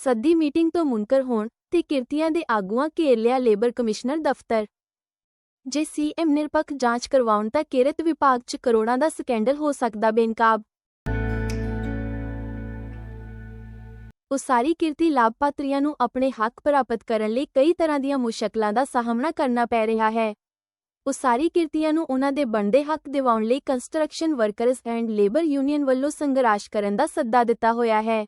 ਸੱਦੀ ਮੀਟਿੰਗ ਤੋਂ ਮੁਨਕਰ ਹੋਣ ਤੇ ਕਿਰਤੀਆਂ ਦੇ ਆਗੂਆਂ ਘੇਰ ਲਿਆ ਲੇਬਰ ਕਮਿਸ਼ਨਰ ਦਫ਼ਤਰ। ਜੇ ਸੀਐਮ ਨਿਰਪੱਖ ਜਾਂਚ ਕਰਵਾਉਣ ਤਾਂ ਕਿਰਤ ਵਿਭਾਗ 'ਚ ਕਰੋੜਾਂ ਦਾ ਸਕੈਂਡਲ ਹੋ ਸਕਦਾ ਬੇਨਕਾਬ। ਉਸਾਰੀ ਕਿਰਤੀ ਲਾਭਪਾਤਰੀਆਂ ਨੂੰ ਆਪਣੇ ਹੱਕ ਪ੍ਰਾਪਤ ਕਰਨ ਲਈ ਕਈ ਤਰ੍ਹਾਂ ਦੀਆਂ ਮੁਸ਼ਕਲਾਂ ਦਾ ਸਾਹਮਣਾ ਕਰਨਾ ਪੈ ਰਿਹਾ ਹੈ। ਉਸਾਰੀ ਕਿਰਤੀਆਂ ਨੂੰ ਉਹਨਾਂ ਦੇ ਬਣਦੇ ਹੱਕ ਦਿਵਾਉਣ ਲਈ construction workers and labour union ਵੱਲੋਂ ਸੰਘਰਸ਼ ਕਰਨ ਦਾ ਸੱਦਾ ਦਿੱਤਾ ਹੋਇਆ ਹੈ।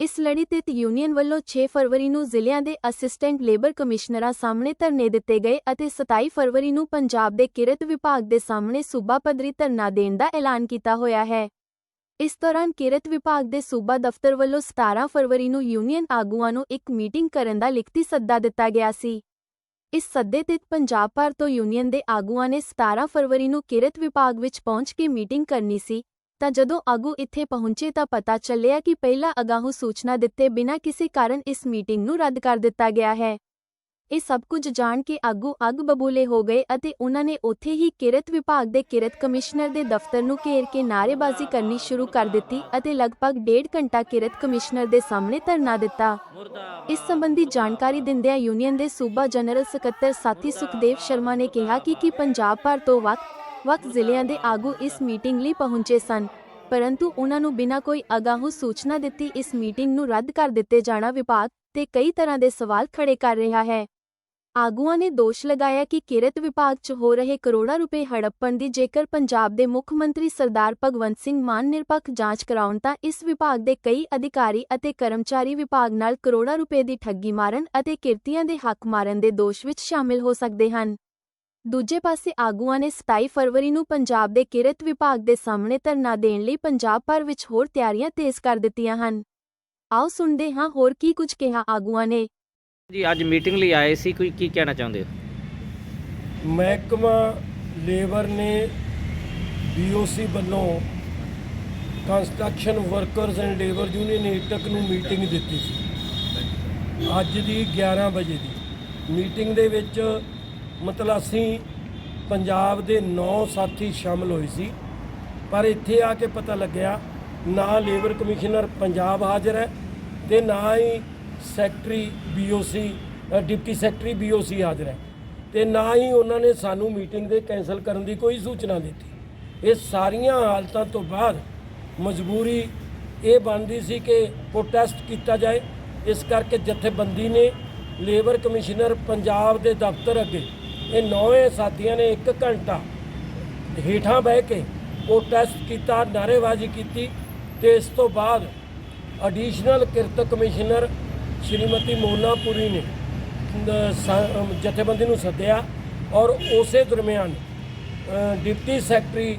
ਇਸ ਲੜੀ ਤੇ ਯੂਨੀਅਨ ਵੱਲੋਂ 6 ਫਰਵਰੀ ਨੂੰ ਜ਼ਿਲ੍ਹਿਆਂ ਦੇ ਅਸਿਸਟੈਂਟ ਲੇਬਰ ਕਮਿਸ਼ਨਰਾਂ ਸਾਹਮਣੇ ਧਰਨੇ ਦਿੱਤੇ ਗਏ ਅਤੇ 27 ਫਰਵਰੀ ਨੂੰ ਪੰਜਾਬ ਦੇ ਕਿਰਤ ਵਿਭਾਗ ਦੇ ਸਾਹਮਣੇ ਸੂਬਾ ਪੱਧਰੀ ਧਰਨਾ ਦੇਣ ਦਾ ਐਲਾਨ ਕੀਤਾ ਹੋਇਆ ਹੈ। ਇਸ ਦੌਰਾਨ ਕਿਰਤ ਵਿਭਾਗ ਦੇ ਸੂਬਾ ਦਫ਼ਤਰ ਵੱਲੋਂ 17 ਫਰਵਰੀ ਨੂੰ ਯੂਨੀਅਨ ਆਗੂਆਂ ਨੂੰ ਇੱਕ ਮੀਟਿੰਗ ਕਰਨ ਦਾ ਲਿਖਤੀ ਸੱਦਾ ਦਿੱਤਾ ਗਿਆ ਸੀ। ਇਸ ਸੱਦੇ ਤੇ ਪੰਜਾਬ ਭਰ ਤੋਂ ਯੂਨੀਅਨ ਦੇ ਆਗੂਆਂ ਨੇ 17 ਫਰਵਰੀ ਨੂੰ ਕਿਰਤ ਵਿਭਾਗ ਵਿੱਚ ਪਹੁੰਚ ਕੇ ਮੀਟਿੰਗ ਕਰਨੀ ਸੀ ਤਾਂ ਜਦੋਂ ਆਗੂ ਇੱਥੇ ਪਹੁੰਚੇ ਤਾਂ ਪਤਾ ਚੱਲਿਆ ਕਿ ਪਹਿਲਾਂ ਅਗਾਊਂ ਸੂਚਨਾ ਦਿੱਤੇ ਬਿਨਾਂ ਕਿਸੇ ਕਾਰਨ ਇਸ ਮੀਟਿੰਗ ਨੂੰ ਰੱਦ ਕਰ ਦਿੱਤਾ ਗਿਆ ਹੈ। ਇਹ ਸਭ ਕੁਝ ਜਾਣ ਕੇ ਆਗੂ ਅੱਗ ਬਬੂਲੇ ਹੋ ਗਏ ਅਤੇ ਉਹਨਾਂ ਨੇ ਉੱਥੇ ਹੀ ਕਿਰਤ ਵਿਭਾਗ ਦੇ ਕਿਰਤ ਕਮਿਸ਼ਨਰ ਦੇ ਦਫ਼ਤਰ ਨੂੰ ਘੇਰ ਕੇ ਨਾਅਰੇਬਾਜ਼ੀ ਕਰਨੀ ਸ਼ੁਰੂ ਕਰ ਦਿੱਤੀ ਅਤੇ ਲਗਭਗ ਡੇਢ ਘੰਟਾ ਕਿਰਤ ਕਮਿਸ਼ਨਰ ਦੇ ਸਾਹਮਣੇ ਧਰਨਾ ਦਿੱਤਾ। ਇਸ ਸੰਬੰਧੀ ਜਾਣਕਾਰੀ ਦਿੰਦਿਆਂ ਯੂਨੀਅਨ ਦੇ ਸੂਬਾ ਜਨਰਲ ਸਕੱਤਰ ਸਾਥੀ ਸੁਖਦੇਵ ਸ਼ਰਮਾ ਨੇ ਕਿਹਾ ਕਿ ਕਿ ਪੰਜਾਬ ਭਰ ਤੋਂ ਵਕਤ ਵੱਖ ਜ਼ਿਲ੍ਹਿਆਂ ਦੇ ਆਗੂ ਇਸ ਮੀਟਿੰਗ ਲਈ ਪਹੁੰਚੇ ਸਨ, ਪਰੰਤੂ ਉਹਨਾਂ ਨੂੰ ਬਿਨਾਂ ਕੋਈ ਅਗਾਊਂ ਸੂਚਨਾ ਦਿੱਤੀ ਇਸ ਮੀਟਿੰਗ ਨੂੰ ਰੱਦ ਕਰ ਦਿੱਤੇ ਜਾਣਾ ਵਿਭਾਗ ਤੇ ਕਈ ਤਰ੍ਹਾਂ ਦੇ ਸਵਾਲ ਖੜੇ ਕਰ ਰਿਹਾ ਹੈ। ਆਗੂਆਂ ਨੇ ਦੋਸ਼ ਲਗਾਇਆ ਕਿ ਕਿਰਤ ਵਿਭਾਗ 'ਚ ਹੋ ਰਹੇ ਕਰੋੜਾਂ ਰੁਪਏ ਹੜੱਪਣ ਦੀ ਜੇਕਰ ਪੰਜਾਬ ਦੇ ਮੁੱਖ ਮੰਤਰੀ ਸਰਦਾਰ ਭਗਵੰਤ ਸਿੰਘ ਮਾਨ ਨਿਰਪੱਖ ਜਾਂਚ ਕਰਾਉਣ ਤਾਂ ਇਸ ਵਿਭਾਗ ਦੇ ਕਈ ਅਧਿਕਾਰੀ ਅਤੇ ਕਰਮਚਾਰੀ ਵਿਭਾਗ ਨਾਲ ਕਰੋੜਾਂ ਰੁਪਏ ਦੀ ਠੱਗੀ ਮਾਰਨ ਅਤੇ ਕਿਰਤੀਆਂ ਦੇ ਹੱਕ ਮਾਰਨ ਦੇ ਦੋਸ਼ ਵਿੱਚ ਸ਼ਾਮਿਲ ਹੋ ਸਕਦੇ ਹਨ। ਦੂਜੇ ਪਾਸੇ ਆਗੂਆਂ ਨੇ 27 ਫਰਵਰੀ ਨੂੰ ਪੰਜਾਬ ਦੇ ਕਿਰਤ ਵਿਭਾਗ ਦੇ ਸਾਹਮਣੇ ਧਰਨਾ ਦੇਣ ਲਈ ਪੰਜਾਬ ਭਰ ਵਿੱਚ ਹੋਰ ਤਿਆਰੀਆਂ ਤੇਜ਼ ਕਰ ਦਿੱਤੀਆਂ ਹਨ। ਆਓ ਸੁਣਦੇ ਹਾਂ ਹੋਰ ਕੀ ਕੁਝ ਕਿਹਾ ਆਗੂਆਂ ਨੇ। ਜੀ ਅੱਜ ਮੀਟਿੰਗ ਲਈ ਆਏ ਸੀ ਕੋਈ ਕੀ ਕਹਿਣਾ ਚਾਹੁੰਦੇ ਹੋ? ਮਹਿਕਮਾ ਲੇਬਰ ਨੇ ਬੀਓਸੀ ਵੱਲੋਂ construction workers and labour union AITUC ਨੂੰ ਮੀਟਿੰਗ ਦਿੱਤੀ ਸੀ। ਅੱਜ ਦੀ 11 ਵਜੇ ਦੀ ਮੀਟਿੰਗ ਦੇ ਵਿੱਚ ਮਤਲਬ ਅਸੀਂ ਪੰਜਾਬ ਦੇ 9 ਸਾਥੀ ਸ਼ਾਮਲ ਹੋਏ ਸੀ, ਪਰ ਇੱਥੇ ਆ ਕੇ ਪਤਾ ਲੱਗਿਆ, ਨਾ ਲੇਬਰ ਕਮਿਸ਼ਨਰ ਪੰਜਾਬ ਹਾਜ਼ਰ ਹੈ ਤੇ ਨਾ ਹੀ secretary BOC deputy secretary BOC ਹਾਜ਼ਰ ਹੈ ਤੇ ਨਾ ਹੀ ਉਹਨਾਂ ਨੇ ਸਾਨੂੰ ਮੀਟਿੰਗ ਦੇ ਕੈਨਸਲ ਕਰਨ ਦੀ ਕੋਈ ਸੂਚਨਾ ਦਿੱਤੀ। ਇਹ ਸਾਰੀਆਂ ਹਾਲਤਾਂ ਤੋਂ ਬਾਅਦ ਮਜਬੂਰੀ ਇਹ ਬਣਦੀ ਸੀ ਕਿ ਪ੍ਰੋਟੈਸਟ ਕੀਤਾ ਜਾਏ। ਇਸ ਕਰਕੇ ਜਥੇਬੰਦੀ ਨੇ ਲੇਬਰ ਕਮਿਸ਼ਨਰ ਪੰਜਾਬ ਦੇ ਦਫ਼ਤਰ ਅੱਗੇ ਇਹ ਨੌਵੇਂ ਸਾਥੀਆਂ ਨੇ 1 ਘੰਟਾ ਹੇਠਾਂ ਬਹਿ ਕੇ ਪ੍ਰੋਟੈਸਟ ਕੀਤਾ, ਨਾਅਰੇਬਾਜ਼ੀ ਕੀਤੀ ਤੇ ਇਸ ਤੋਂ ਬਾਅਦ ਐਡੀਸ਼ਨਲ ਕਿਰਤ ਕਮਿਸ਼ਨਰ ਸ਼੍ਰੀਮਤੀ ਮੋਨਾ ਪੁਰੀ ਨੇ ਸ- ਜਥੇਬੰਦੀ ਨੂੰ ਸੱਦਿਆ ਔਰ ਉਸੇ ਦਰਮਿਆਨ ਡਿਪਟੀ ਸੈਕਟਰੀ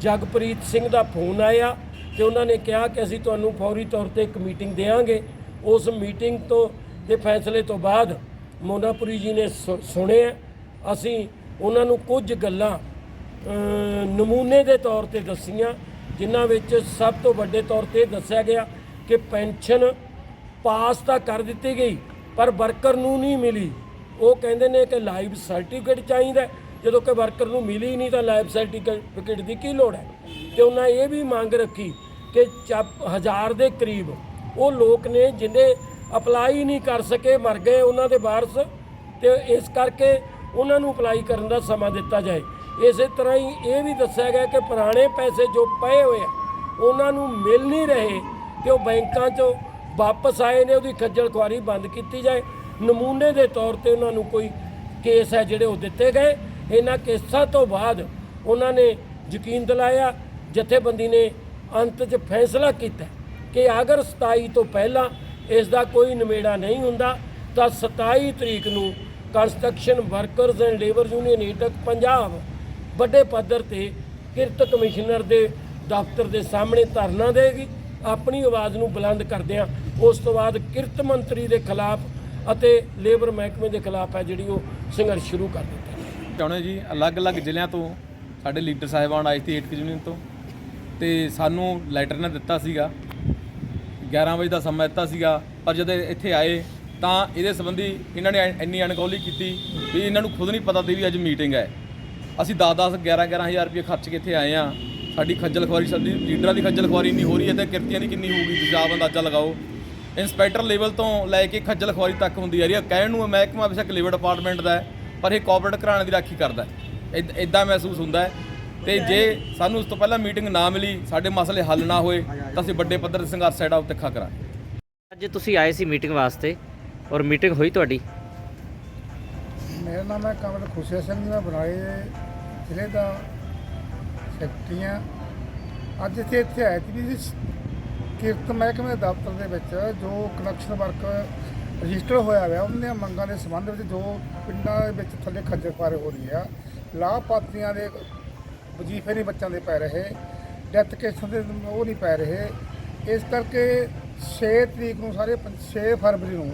ਜਗਪ੍ਰੀਤ ਸਿੰਘ ਦਾ ਫੋਨ ਆਇਆ ਤੇ ਉਹਨਾਂ ਨੇ ਕਿਹਾ ਕਿ ਅਸੀਂ ਤੁਹਾਨੂੰ ਫੌਰੀ ਤੌਰ ਤੇ ਇੱਕ ਮੀਟਿੰਗ ਦੇਵਾਂਗੇ। ਉਸ ਮੀਟਿੰਗ ਤੋਂ, ਦੇ ਫੈਸਲੇ ਤੋਂ ਬਾਅਦ ਮੋਨਾਪੁਰੀ ਜੀ ਨੇ ਸੁ- ਸੁਣਿਆ ਅਸੀਂ ਉਹਨਾਂ ਨੂੰ ਕੁਝ ਗੱਲਾਂ ਨਮੂਨੇ ਦੇ ਤੌਰ ਤੇ ਦੱਸੀਆਂ, ਜਿਨ੍ਹਾਂ ਵਿੱਚ ਸਭ ਤੋਂ ਵੱਡੇ ਤੌਰ ਤੇ ਦੱਸਿਆ ਗਿਆ ਕਿ ਪੈਨਸ਼ਨ ਪਾਸ ਤਾਂ ਕਰ ਦਿੱਤੀ ਗਈ, ਪਰ ਵਰਕਰ ਨੂੰ ਨਹੀਂ ਮਿਲੀ। ਉਹ ਕਹਿੰਦੇ ਨੇ ਕਿ ਲਾਈਵ ਸਰਟੀਫਿਕੇਟ ਚਾਹੀਦਾ ਜਦੋਂ ਕਿ ਵਰਕਰ ਨੂੰ ਮਿਲੀ ਨਹੀਂ ਤਾਂ ਲਾਈਵ ਸਰਟੀਫਿਕੇਟ ਦੀ ਕੀ ਲੋੜ ਹੈ? ਤੇ ਉਹਨਾਂ ਇਹ ਵੀ ਮੰਗ ਰੱਖੀ ਕਿ ਚੱਪ- ਹਜ਼ਾਰ ਦੇ ਕਰੀਬ ਉਹ ਲੋਕ ਨੇ ਜਿਨ੍ਹਾਂ ਅਪਲਾਈ ਨਹੀਂ ਕਰ ਸਕੇ, ਮਰ ਗਏ ਉਹਨਾਂ ਦੇ ਵਾਰਸ। ਤੇ ਇਸ ਕਰਕੇ ਉਹਨਾਂ ਨੂੰ ਅਪਲਾਈ ਕਰਨ ਦਾ ਸਮਾਂ ਦਿੱਤਾ ਜਾਏ। ਇਸੇ ਤਰ੍ਹਾਂ ਹੀ ਇਹ ਵੀ ਦੱਸਿਆ ਗਿਆ ਕਿ ਪੁਰਾਣੇ ਪੈਸੇ ਜੋ ਪਏ ਹੋਏ ਆ, ਉਹਨਾਂ ਨੂੰ ਮਿਲ ਨਹੀਂ ਰਹੇ ਕਿ ਉਹ ਬੈਂਕਾਂ 'ਚੋਂ ਵਾਪਸ ਆਏ ਨੇ, ਉਹਦੀ ਖੱਜਲ ਖੁਆਰੀ ਬੰਦ ਕੀਤੀ ਜਾਏ। ਨਮੂਨੇ ਦੇ ਤੌਰ ਤੇ ਉਹਨਾਂ ਨੂੰ ਕੋਈ ਕੇਸ ਹੈ ਜਿਹੜੇ ਉਹ ਦਿੱਤੇ ਗਏ। ਇਹਨਾਂ ਕੇਸਾਂ ਤੋਂ ਬਾਅਦ ਉਹਨਾਂ ਨੇ ਯਕੀਨ ਦਿਲਾਇਆ, ਜਥੇਬੰਦੀ ਨੇ ਅੰਤ 'ਚ ਫੈਸਲਾ ਕੀਤਾ ਕਿ ਅਗਰ 27 ਤੋਂ ਪਹਿਲਾਂ ਇਸ ਦਾ ਕੋਈ ਨਿਮੇੜਾ ਨਹੀਂ ਹੁੰਦਾ, ਤਾਂ 27 ਤਰੀਕ ਨੂੰ construction workers and labour union AITUC Punjab ਵੱਡੇ ਪੱਧਰ ਤੇ ਕਿਰਤ ਕਮਿਸ਼ਨਰ ਦੇ ਦਫ਼ਤਰ ਦੇ ਸਾਹਮਣੇ ਧਰਨਾ ਦੇਗੀ ਆਪਣੀ ਆਵਾਜ਼ ਨੂੰ ਬੁਲੰਦ ਕਰਦਿਆਂ ਉਸ ਤੋਂ ਬਾਅਦ ਕਿਰਤ ਮੰਤਰੀ ਦੇ ਖਿਲਾਫ ਅਤੇ ਲੇਬਰ ਮਹਿਕਮੇ ਦੇ ਖਿਲਾਫ ਹੈ ਜਿਹੜੀ ਉਹ ਸੰਘਰਸ਼ ਸ਼ੁਰੂ ਕਰ ਦਿੱਤਾ। ਚਾਹੁੰਦੇ ਜੀ, ਅਲੱਗ-ਅਲੱਗ ਜ਼ਿਲ੍ਹਿਆਂ ਤੋਂ ਸਾਡੇ ਲੀਡਰ ਸਾਹਿਬਾਨ ਆਏ ਸੀ ਏਟਕ ਯੂਨੀਅਨ ਤੋਂ ਤੇ ਸਾਨੂੰ ਲੈਟਰ ਨੇ ਦਿੱਤਾ ਸੀਗਾ। 11 ਵਜੇ ਦਾ ਸਮਾਂ ਦਿੱਤਾ ਸੀਗਾ, ਪਰ ਜਦੋਂ ਇੱਥੇ ਆਏ ਤਾਂ ਇਹਦੇ ਸੰਬੰਧੀ ਇਹਨਾਂ ਨੇ ਐ- ਇੰਨੀ ਅਣਗੌਲੀ ਕੀਤੀ ਵੀ ਇਹਨਾਂ ਨੂੰ ਖੁਦ ਨਹੀਂ ਪਤਾ ਤੇ ਵੀ ਅੱਜ ਮੀਟਿੰਗ ਹੈ। ਅਸੀਂ 10-10 11-11000 ਰੁਪਏ ਖਰਚ ਕੇ ਇੱਥੇ ਆਏ ਆ ਸਾਡੀ ਖੱਜਲ ਖੁਆਰੀ, ਸਾਡੀ ਲੀਡਰਾਂ ਦੀ ਖੱਜਲ ਖੁਆਰੀ ਨਹੀਂ ਹੋ ਰਹੀ ਹੈ ਤੇ ਕਿਰਤੀਆਂ ਦੀ ਕਿੰਨੀ ਹੋਊਗੀ? ਤੁਸੀਂ ਆਪ ਅੰਦਾਜ਼ਾ ਲਗਾਓ। ਇੰਸਪੈਕਟਰ ਲੈਵਲ ਤੋਂ ਲੈ ਕੇ ਖੱਜਲ ਖੁਆਰੀ ਤੱਕ ਹੁੰਦੀ ਆ ਰਹੀ ਹੈ। ਕਹਿਣ ਨੂੰ ਇਹ ਮਹਿਕਮਾ ਬੇਸ਼ੱਕ ਲੇਬਰ ਡਿਪਾਰਟਮੈਂਟ ਦਾ ਪਰ ਇਹ ਕੋਆਪਰੇਟ ਘਰਾਣੇ ਦੀ ਰਾਖੀ ਕਰਦਾ ਹੈ। ਇਦਾਂ ਮਹਿਸੂਸ ਹੁੰਦਾ ਹੈ। ਤੇ ਜੇ ਸਾਨੂੰ ਉਸ ਤੋਂ ਪਹਿਲਾਂ ਮੀਟਿੰਗ ਨਾ ਮਿਲੀ, ਸਾਡੇ ਮਸਲੇ ਹੱਲ ਨਾ ਹੋਏ, ਤਾਂ ਅਸੀਂ ਵੱਡੇ ਪੱਧਰ ਤੇ ਸੰਘਰਸ਼ ਸਾਡਾ ਉੱਤੇ ਖਾ ਕਰਾਂਗੇ। ਅੱਜ ਤੁਸੀਂ ਆਏ ਸੀ ਮੀਟਿੰਗ ਵਾਸਤੇ। ਔਰ ਮੀਟਿੰਗ ਹੋਈ ਤੁਹਾਡੀ? ਮੇਰਾ ਨਾਮ ਹੈ ਕਮਲ ਖੁਸ਼ੀਆ ਸਿੰਘ ਮੈਂ ਬਰਾਏ ਜ਼ਿਲ੍ਹੇ ਦਾ ਸੈਕਟਰੀ ਹਾਂ। ਅੱਜ ਇੱਥੇ ਇੱਥੇ ਆਏ ਸੀ ਵੀ ਕਿਰਤ ਮਹਿਕਮੇ ਦਫ਼ਤਰ ਦੇ ਵਿੱਚ ਜੋ ਕਨੈਕਸ਼ਨ ਵਰਕ ਰਜਿਸਟਰ ਹੋਇਆ ਹੋਇਆ ਉਹਨਾਂ ਦੀਆਂ ਮੰਗਾਂ ਦੇ ਸੰਬੰਧ ਵਿੱਚ ਜੋ ਪਿੰਡਾਂ ਦੇ ਵਿੱਚ ਥੱਲੇ ਖੱਜਲ ਖੁਆਰ ਹੋ ਰਹੀ ਆ, ਲਾਭਪਾਤਰੀਆਂ ਦੇ ਵਜੀਫੇ ਨਹੀਂ ਬੱਚਿਆਂ ਦੇ ਪੈ ਰਹੇ ਡੈਥ ਕੇਸਾਂ ਦੇ ਉਹ ਨਹੀਂ ਪੈ ਰਹੇ। ਇਸ ਕਰਕੇ 6 ਤਰੀਕ ਨੂੰ ਸਾਰੇ 6 ਫਰਵਰੀ ਨੂੰ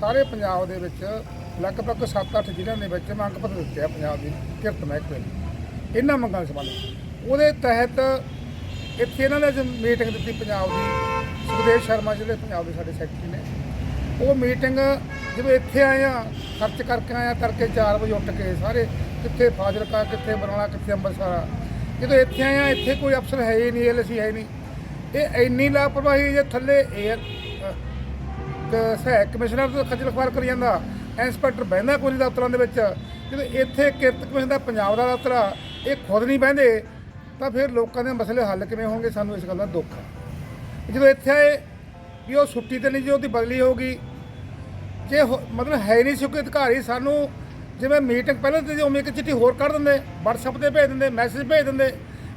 ਸਾਰੇ ਪੰਜਾਬ ਦੇ ਵਿੱਚ ਲਗਭਗ 7-8 ਜ਼ਿਲ੍ਹਿਆਂ ਦੇ ਵਿੱਚ ਮੰਗ ਪੱਤਰ ਦਿੱਤੇ ਆ ਪੰਜਾਬ ਦੀ ਕਿਰਤ ਮਹਿਕਮੇ ਨੇ। ਇਹਨਾਂ ਮੰਗਾਂ ਸੰਬੰਧ ਉਹਦੇ ਤਹਿਤ ਇੱਥੇ ਇਹਨਾਂ ਨੇ ਮੀਟਿੰਗ ਦਿੱਤੀ ਪੰਜਾਬ ਦੀ। ਸੁਖਦੇਵ ਸ਼ਰਮਾ ਜਿਹੜੇ ਪੰਜਾਬ ਦੇ ਸਾਡੇ ਸੈਕਟਰੀ ਨੇ। ਉਹ ਮੀਟਿੰਗ ਜਦੋਂ ਇੱਥੇ ਆਏ ਆ, ਖਰਚ ਕਰਕੇ ਆਏ ਆ, ਤੜਕੇ 4 ਵਜੇ ਉੱਠ ਕੇ ਸਾਰੇ ਕਿੱਥੇ ਫਾਜ਼ਿਲਕਾ, ਕਿੱਥੇ ਬਰਨਾਲਾ, ਕਿੱਥੇ ਅੰਮ੍ਰਿਤਸਰ ਆ। ਜਦੋਂ ਇੱਥੇ ਆਏ ਆ, ਇੱਥੇ ਕੋਈ ਅਫਸਰ ਹੈ ਹੀ ਨਹੀਂ ਐਲਸੀ ਹੈ ਹੀ ਨਹੀਂ। ਇਹ ਇੰਨੀ ਲਾਪਰਵਾਹੀ ਜੇ ਥੱਲੇ ਏਅਰ ਸਹਾਇਕ ਕਮਿਸ਼ਨਰ ਤੋਂ ਖੱਜਲ ਖਵਾਰ ਕਰੀ ਜਾਂਦਾ। ਇੰਸਪੈਕਟਰ ਬਹਿੰਦਾ ਕੋਈ ਨਹੀਂ ਦਫ਼ਤਰਾਂ ਦੇ ਵਿੱਚ। ਜਦੋਂ ਇੱਥੇ ਕਿਰਤ ਕਮਿਸ਼ਨ ਦਾ ਪੰਜਾਬ ਦਾ ਦਫ਼ਤਰ ਆ, ਇਹ ਖੁਦ ਨਹੀਂ ਬਹਿੰਦੇ, ਤਾਂ ਫਿਰ ਲੋਕਾਂ ਦੇ ਮਸਲੇ ਹੱਲ ਕਿਵੇਂ ਹੋਣਗੇ? ਸਾਨੂੰ ਇਸ ਗੱਲ ਦਾ ਦੁੱਖ ਹੈ ਜਦੋਂ ਇੱਥੇ ਆਏ ਵੀ ਉਹ ਛੁੱਟੀ ਤੇ ਨਹੀਂ ਜੀ ਉਹਦੀ ਬਦਲੀ ਹੋਊਗੀ, ਜੇ ਹੋ- ਮਤਲਬ ਹੈ ਨਹੀਂ ਸੀ ਅਧਿਕਾਰੀ, ਸਾਨੂੰ ਜਿਵੇਂ ਮੀਟਿੰਗ ਪਹਿਲਾਂ ਤੇ ਉਵੇਂ ਇੱਕ ਚਿੱਠੀ ਹੋਰ ਕੱਢ ਦਿੰਦੇ, WhatsApp ਤੇ ਭੇਜ ਦਿੰਦੇ ਮੈਸੇਜ ਭੇਜ ਦਿੰਦੇ।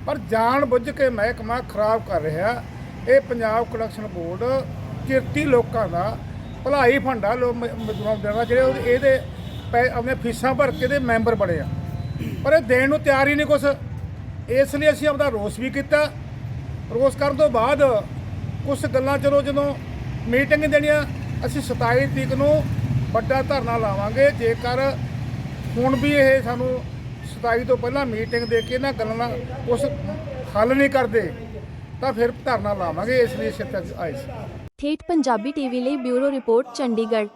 ਪਰ ਜਾਣ ਬੁੱਝ ਕੇ ਮਹਿਕਮਾ ਖਰਾਬ ਕਰ ਰਿਹਾ। ਇਹ ਪੰਜਾਬ ਕਲੈਕਸ਼ਨ ਬੋਰਡ ਕਿਰਤੀ ਲੋਕਾਂ ਦਾ ਭਲਾਈ ਫੰਡਾ ਲੋ ਮ- ਮਜ਼ਦੂਰਾਂ ਨੂੰ ਦੇਣਾ ਜਿਹੜੇ ਉਹਦੇ- ਇਹਦੇ ਪੈ ਆਪਣੇ ਫੀਸਾਂ ਭਰ ਕੇ ਦੇ ਮੈਂਬਰ ਬਣੇ ਆ। ਪਰ ਇਹ ਦੇਣ ਨੂੰ ਤਿਆਰ ਹੀ ਨਹੀਂ ਕੁਛ। ਇਸ ਲਈ ਅਸੀਂ ਆਪਦਾ ਰੋਸ ਵੀ ਕੀਤਾ। ਰੋਸ ਕਰਨ ਤੋਂ ਬਾਅਦ ਕੁਝ ਗੱਲਾਂ ਚਲੋ ਜਦੋਂ ਮੀਟਿੰਗ ਦੇਣੀਆਂ, ਅਸੀਂ 27 ਤਰੀਕ ਨੂੰ ਵੱਡਾ ਧਰਨਾ ਲਾਵਾਂਗੇ। ਜੇਕਰ ਹੁਣ ਵੀ ਇਹ ਸਾਨੂੰ 27 ਤੋਂ ਪਹਿਲਾਂ ਮੀਟਿੰਗ ਦੇ ਕੇ ਇਹਨਾਂ ਗੱਲਾਂ ਦਾ ਕੁਛ ਹੱਲ ਨਹੀਂ ਕਰਦੇ, ਤਾਂ ਫਿਰ ਧਰਨਾ ਲਾਵਾਂਗੇ। ਇਸ ਲਈ ਇੱਥੇ ਤੱਕ ਆਏ ਸੀ। ਠੇਠ ਪੰਜਾਬੀ ਟੀਵੀ ਲਈ ਬਿਊਰੋ ਰਿਪੋਰਟ ਚੰਡੀਗੜ੍ਹ।